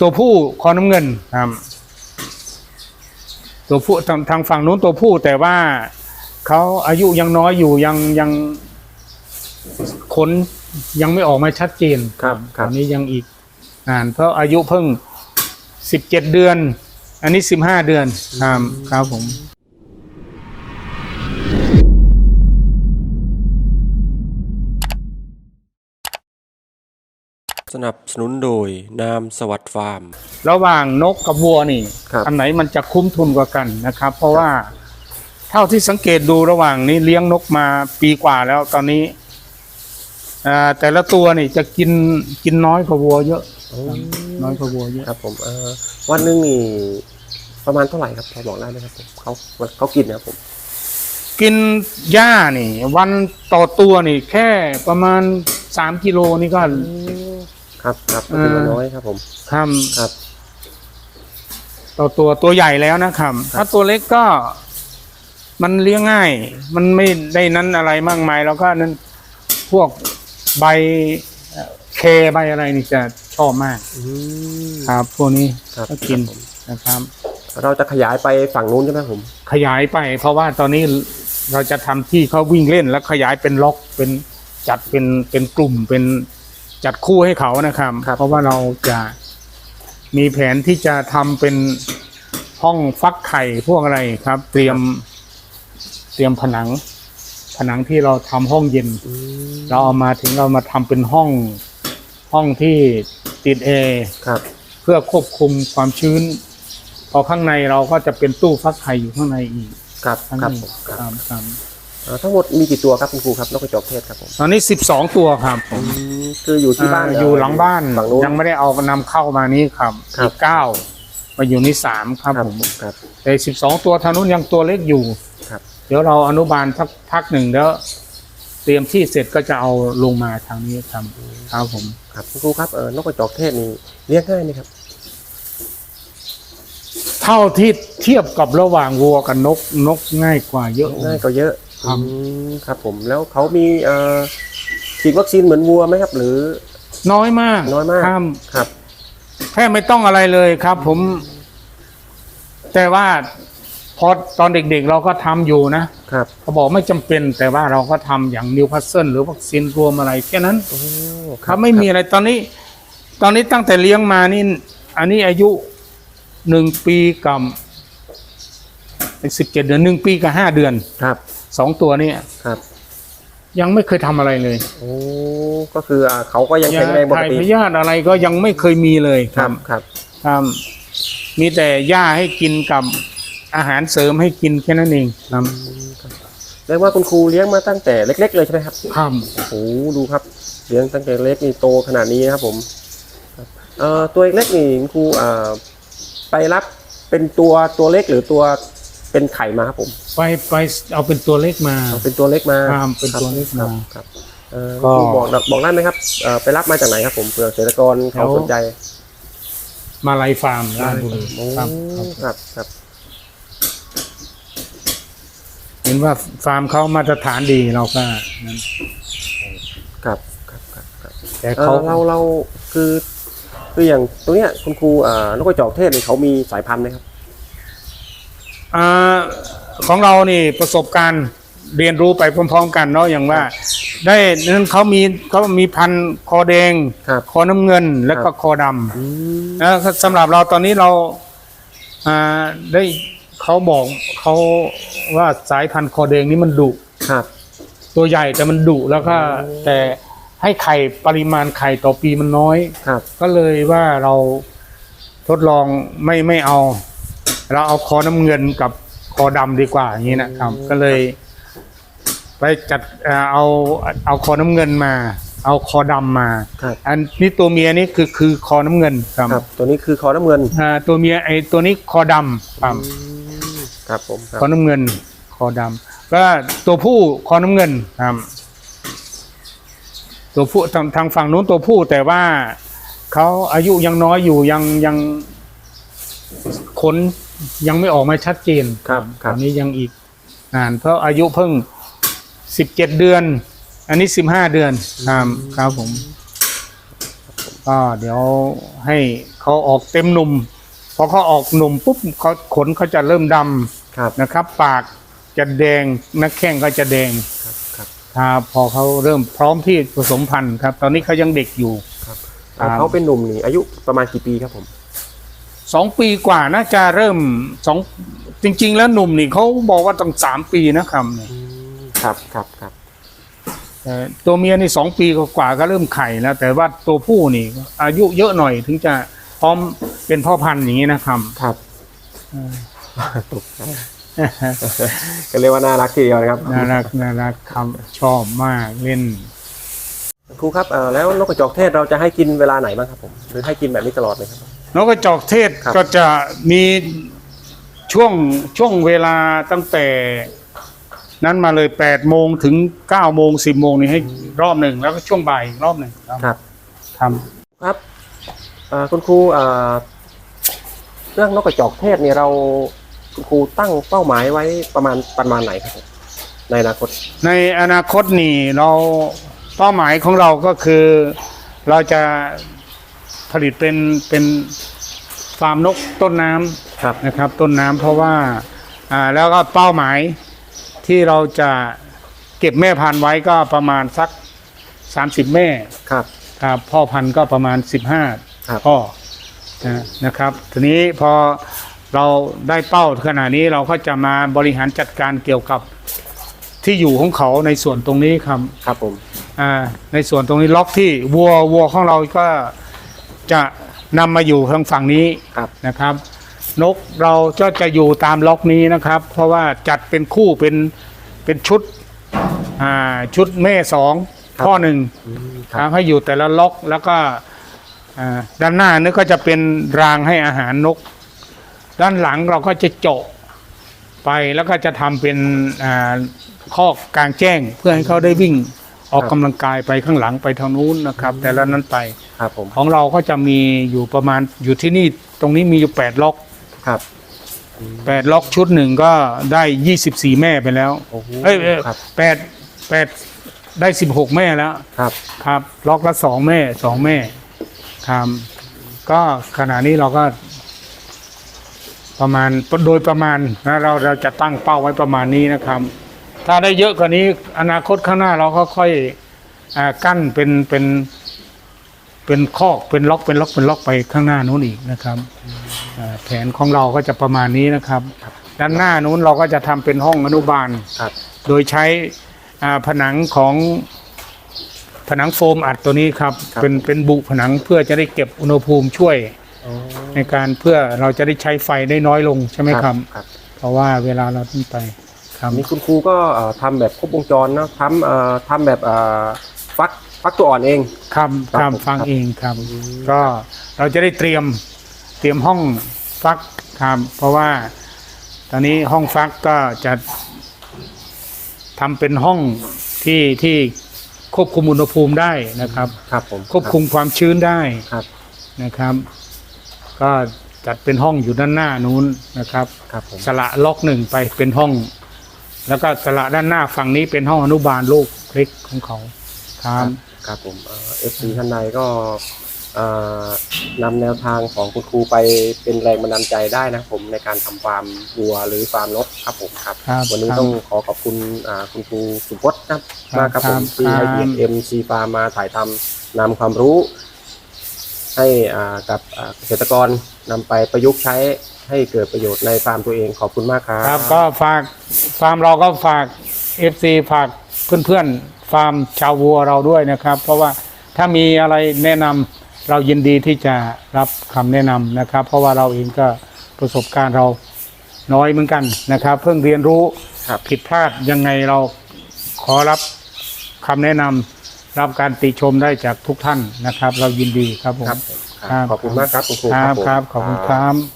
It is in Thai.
ตัวผู้คอน้ำเงินครับ ตัวผู้ทางทางฝั่งนู้นตัวผู้แต่ว่าเขาอายุยังน้อยอยู่ยังยังขนยังไม่ออกมาชัดเจนครับคตรัอบนนี้ยังอีกนานเพราะอายุเพิ่งสิบเจ็ดเดือน อันนี้สิบห้าเดือนครับครับผม สนับสนุนโดยนามสวัสดิ์ฟาร์ม ระหว่างนกกับวัวนี่ ครับอันไหนมันจะคุ้มทุนกว่ากันนะครับ เพราะว่าเท่าที่สังเกตดูระหว่างนี้เลี้ยงนกมาปีกว่าแล้วตอนนี้อ่าแต่ละตัวนี่จะกินกินน้อยกว่าวัวเยอะน้อยกว่าวัวเยอะ ครับผมเอ่อวันหนึงนี่ประมาณเท่าไหร่ครับพอบอกได้ไหมครับผมเขาเขากินนะครับผมกินหญ้านี่ วันต่อตัวนี่ แค่ประมาณสามกิโลนี่ก็ ครับครับก็ถือว่าน้อยครับ ผมทครับำต่อตัวตัวใหญ่แล้วนะครับ ถ้าตัวเล็กก็ มันเลี้ยงง่าย มันไม่ได้นั้นอะไรมากมาย แล้วก็นั้นพวกใบเอ่อเคใบอะไรนี่จะชอบมากอืมครับพวกนี้ครับก็กินครับผมนะครับ เราจะขยายไปฝั่งนู้นใช่ไหมครับผม ขยายไป เพราะว่าตอนนี้เราจะทำที่เขาวิ่งเล่นแล้วขยายเป็นล็อกเป็นจัดเป็นเป็นกลุ่มเป็น จัดคู่ให้เขานะครับ เพราะว่าเราจะมีแผนที่จะทำเป็นห้องฟักไข่พวกอะไรครับ เตรียมเตรียมผนัง ผนังที่เราทำห้องเย็นอืมเราเอามาถึงเรามาทำเป็นห้องห้องที่ติดแอร์ครับเพื่อควบคุมความชื้น พอข้างในเราก็จะเป็นตู้ฟักไข่อยู่ข้างในอีกครับข้างครับในผมครับครับครับเอ่อทั้งหมดมีกี่ตัวครับคุณครูครับนกกระจอกเทศครับผมตอนนี้สิบสองตัวครับผมอืม คืออยู่ที่บ้านอ่าอยู่หลังบ้านฝั่งนู้น ยังไม่ได้เอานำเข้ามานี้ครับครับ อีกเก้ามาอยู่นี่สามครับครับผมครับ แต่สิบสองตัวทางนู้นยังตัวเล็กอยู่ครับ เดี๋ยวเราอนุบาลสักพักหนึ่งแล้วเตรียมที่เสร็จก็จะเอาลงมาทางนี้ครับครับผม ครับคุณครูครับเออนกกระจอกเทศนี่เลี้ยงง่ายไหมครับ เท่าที่เทียบกับระหว่างวัวกับนกนกง่ายกว่าเยอะ ง่ายกว่าเยอะครับ อืมครับผมแล้วเขามีเอ่อ ฉีดวัคซีนเหมือนวัวไหมครับ หรือ น้อยมากน้อยมาก ครับครับแค่ไม่ต้องอะไรเลยครับ ผม แต่ว่าพอตอนเด็กๆ เราก็ทำอยู่นะครับเขาบอกไม่จำเป็น แต่ว่าเราก็ทำอย่างนิวพาสเซิลหรือวัคซีนรวมอะไรแค่นั้น โอ้ครับไม่มีอะไรตอนนี้ ตอนนี้ตั้งแต่เลี้ยงมานี่ อันนี้อายุหนึ่งปีกับสิบเจ็ดเดือนหนึ่งปีกับห้าเดือนครับสองตัวเนี่ยครับ ยังไม่เคยทำอะไรเลยโอ้ก็คืออ่าเขาก็ยังแข็งแรงปกถ่ายติพยาธิอะไรก็ยังไม่เคยมีเลยครับครับ ครับมีแต่หญ้าให้กินกับอาหารเสริมให้กินแค่นั้นเองครับเรียกว่าคุณครูเลี้ยงมาตั้งแต่เล็ก ๆ เลยใช่ไหมครับครับโอ้โหดูครับเลี้ยงตั้งแต่เล็กนี่โตขนาดนี้นะครับผมครับเอ่อตัวเล็กนี่คุณครูอ่าไปรับเป็นตัวตัวเล็กหรือตัว เป็นไข่มาครับผมไปไปเอาเป็นตัวเล็กมา เอาเป็นตัวเล็กมาครับเป็นตัวเล็กมา ครับครับเอ่อก็คุณครูบอกบอกได้ไหมครับเอ่อไปรับมาจากไหนครับผมเผื่อเกษตรกรเขาแถวสนใจมาลายฟาร์มราชบุรีโอ้ครับครับครับครับเห็นว่าฟาร์มเขามาตรฐานดีเราก็นั้นครับครับครับครับ แต่เอ่เขาอเราเราคือคืออย่างตรงเนี้ยคุณครูอ่านกกระจอกเทศนี่เขามีสายพันธุ์ไหมครับ อ่าของเรานี่ประสบการณ์เรียนรู้ไปพร้อมๆ กันเนาะอย่างว่า ได้นั้นเขามีเขามีพันธุ์คอแดงครับคอน้ำเงินแล้วก็ครับคอดอืมำแล้วสำหรับเราตอนนี้เราอ่าได้เขาบอกเขาว่าสายพันธุ์คอแดงนี้มันดุครับ ตัวใหญ่แต่มันดุแล้วก็แต่ให้ไข่ปริมาณไข่ต่อปีมันน้อยครับ ก็เลยว่าเราทดลองไม่ไม่เอา เราเอาคอน้ำเงินกับคอดำดีกว่าอย่างนี้นะครับ ก็เลย ไปจัดเอ่อเอาเอาคอน้ำเงินมา เอาคอดำมาครับอันนี้ตัวเมียนี่คือคือคอน้ำเงินครับครับ ตัวนี้คือคอน้ำเงินอ่าตัวเมียไอตัวนี้คอดำครับอืมครับผมครับคอน้ำเงิน คอดำก็ตัวผู้คอน้ำเงินครับตัวผู้ทางทางฝั่งนู้นตัวผู้แต่ว่าเขาอายุยังน้อยอยู่ยังยังขน ยังไม่ออกมาชัดเจนครับคตรัอบนนี้ยังอีกนานเพราะอายุเพิ่งสิบเจ็ดเดือน อันนี้สิบห้าเดือนครับครับผมก็เดี๋ยวให้เขาออกเต็มหนุ่มพอเขาออกหนุ่มปุ๊บเขาขนเขาจะเริ่มดำครับนะครับ ปากจะแดงนักแข้งก็จะแดงครับครับครับพอเขาเริ่มพร้อมที่ผสมพันธุ์ครับ ตอนนี้เขายังเด็กอยู่ครับครับเขาเป็นหนุ่มนี่อายุประมาณกี่ปีครับผม สองปีกว่าน่าจะเริ่มสองจริง ๆ แล้วหนุ่มนี่เขาบอกว่าต้องสามปีนะครับเนี่ยครับครับครับแต่ตัวเมียนี่สองปีกว่าๆก็เริ่มไข่แล้ว แต่ว่าตัวผู้นี่อายุเยอะหน่อยถึงจะพร้อมเป็นพ่อพันธุ์อย่างนี้นะครับครับเออตกใจก็เรียกว่าน่ารักทีเดียวนะครับน่ารักน่ารักครับชอบมากเล่นครูครับเอ่อแล้วนกกระจอกเทศเราจะให้กินเวลาไหนบ้างครับผมหรือให้กินแบบนี้ตลอดเลยครับ นกกระจอกเทศครับ ก็จะมีช่วงช่วงเวลาตั้งแต่ นั้นมาเลย8ปดโมงถึง9ก้าโมงสิบโมงนี่ให้รอบหนึ่งแล้วก็ช่วงบ่ายอีกรอบหนึ่งครับครับ ทครับเอ่อคุณครูเอ่อเรื่องนกกระจอกเทศเนี่ยเราคุณครูตั้งเป้าหมายไว้ประมาณประมาณไหนครับผมในอนาคตำในอนาคตนี่เราเป้าหมายของเราก็คือ เราจะ ผลิตเป็นเป็นฟาร์มนกต้นน้ำครับนะครับ ต้นน้ำเพราะว่าอ่าแล้วก็เป้าหมายที่เราจะเก็บแม่พันธุ์ไว้ก็ประมาณสัก 30 แม่ ครับ ครับพ่อพันธุ์ก็ประมาณ ครับ 15พ่อนะนะครับ ทีนี้พอเราได้เป้าขนาดนี้เราก็จะมาบริหารจัดการเกี่ยวกับที่อยู่ของเขาในส่วนตรงนี้ครับครับผม อ่าในส่วนตรงนี้ล็อกที่วัววัวของเราก็ จะนำมาอยู่ทางฝั่งนี้ครับนะครับ นกเราก็จะอยู่ตามล็อกนี้นะครับ เพราะว่าจัดเป็นคู่เป็นเป็นชุดอ่าชุดแม่สองครับพ่อหนึ่งอืมคครัรับบให้อยู่แต่ละล็อกแล้วก็อ่าด้านหน้านี่ก็จะเป็นรางให้อาหารนก ด้านหลังเราก็จะเจาะไปแล้วก็จะทำเป็นอ่าคอกกลางแจ้งเพื่อให้เขาได้วิ่งออกกำลังกายไปข้างหลังไปทางนู้นนะครับ แต่ละนั้นไป ครับผมของเราก็จะมีอยู่ประมาณอยู่ที่นี่ตรงนี้มีอยู่แปดล็อกครับแปดล็อกชุดหนึ่งก็ได้ยี่สิบสี่แม่ไปแล้วโอ้โหเอ้ยเอ้ยครับ แปดแปดได้สิบหกแม่แล้ว ครับ ครับ ล็อกละสองแม่สองแม่ครับก็ขณะนี้เราก็ ประมาณโดยประมาณนะเราเราจะตั้งเป้าไว้ประมาณนี้นะครับ ถ้าได้เยอะกว่านี้อนาคตข้างหน้าเราก็ค่อยอ่ากั้นเป็นเป็น เป็นคอกเป็นล็อกเป็นล็อกเป็นล็อกไปข้างหน้านู้นอีกนะครับอ่าแผนของเราก็จะประมาณนี้นะครับ ด้านหน้านู้นเราก็จะทำเป็นห้องอนุบาลครับโดยใช้อ่าผนังของผนังโฟมอัดตัวนี้ครับครับเป็นเป็นบุผนังเพื่อจะได้เก็บอุณหภูมิช่วยอ๋อในการเพื่อเราจะได้ใช้ไฟได้น้อยลงใช่ไหมครับครับเพราะว่าเวลาเราขึ้นไปครับนี่คุณครูก็เอ่อทำแบบครบวงจรนะทำเอ่อทำแบบเอ่อฟัก ฟักตัวอ่อนเอง ครับคครัรับบผม ฟังครับเองครับ ก็เราจะได้เตรียมเตรียมห้องฟักครับเพราะว่าตอนนี้ห้องฟักก็จะทำเป็นห้องที่ที่ควบคุมอุณหภูมิได้นะครับ ครับผมควบคุมความชื้นได้ครับนะครับ ก็จัดเป็นห้องอยู่ด้านหน้านู้นนะครับ ครับผมสละล็อกหนึ่งไปเป็นห้อง แล้วก็สละด้านหน้าฝั่งนี้เป็นห้องอนุบาลลูกเล็กของเขาครับ ครับผมเอฟซีท่านใดก็เอ่อนำแนวทางของคุณครูไปเป็นแรงบันดาลใจได้นะครับผมในการทำฟาร์มวัวหรือฟาร์มนกครับผมครับ ครับวันนี้ครับต้องขอขอบคุณอ่าคุณครูสุพจน์นะครับครับมากครับผมครับที่ให้เกียรติครับ เอ็มซีฟาร์มมาถ่ายทำนำความรู้ ให้อ่ากับอ่าเกษตรกรนำไปประยุกต์ใช้ให้เกิดประโยชน์ในฟาร์มตัวเองขอบคุณมากครับ ครับก็ฝากฟาร์มเราก็ฝาก FC ฝากเพื่อนๆ ฟาร์มชาววัวเราด้วยนะครับ เพราะว่าถ้ามีอะไรแนะนำเรายินดีที่จะรับคำแนะนำนะครับ เพราะว่าเราเองก็ประสบการณ์เราน้อยเหมือนกันนะครับ เพิ่งเรียนรู้ครับผิดพลาดยังไงเราขอรับคำแนะนำรับการติชมได้จากทุกท่านนะครับ เรายินดีครับผมครับผมครับขอบคุณมากครับคุณครูครับผมครับขอบคุณครับ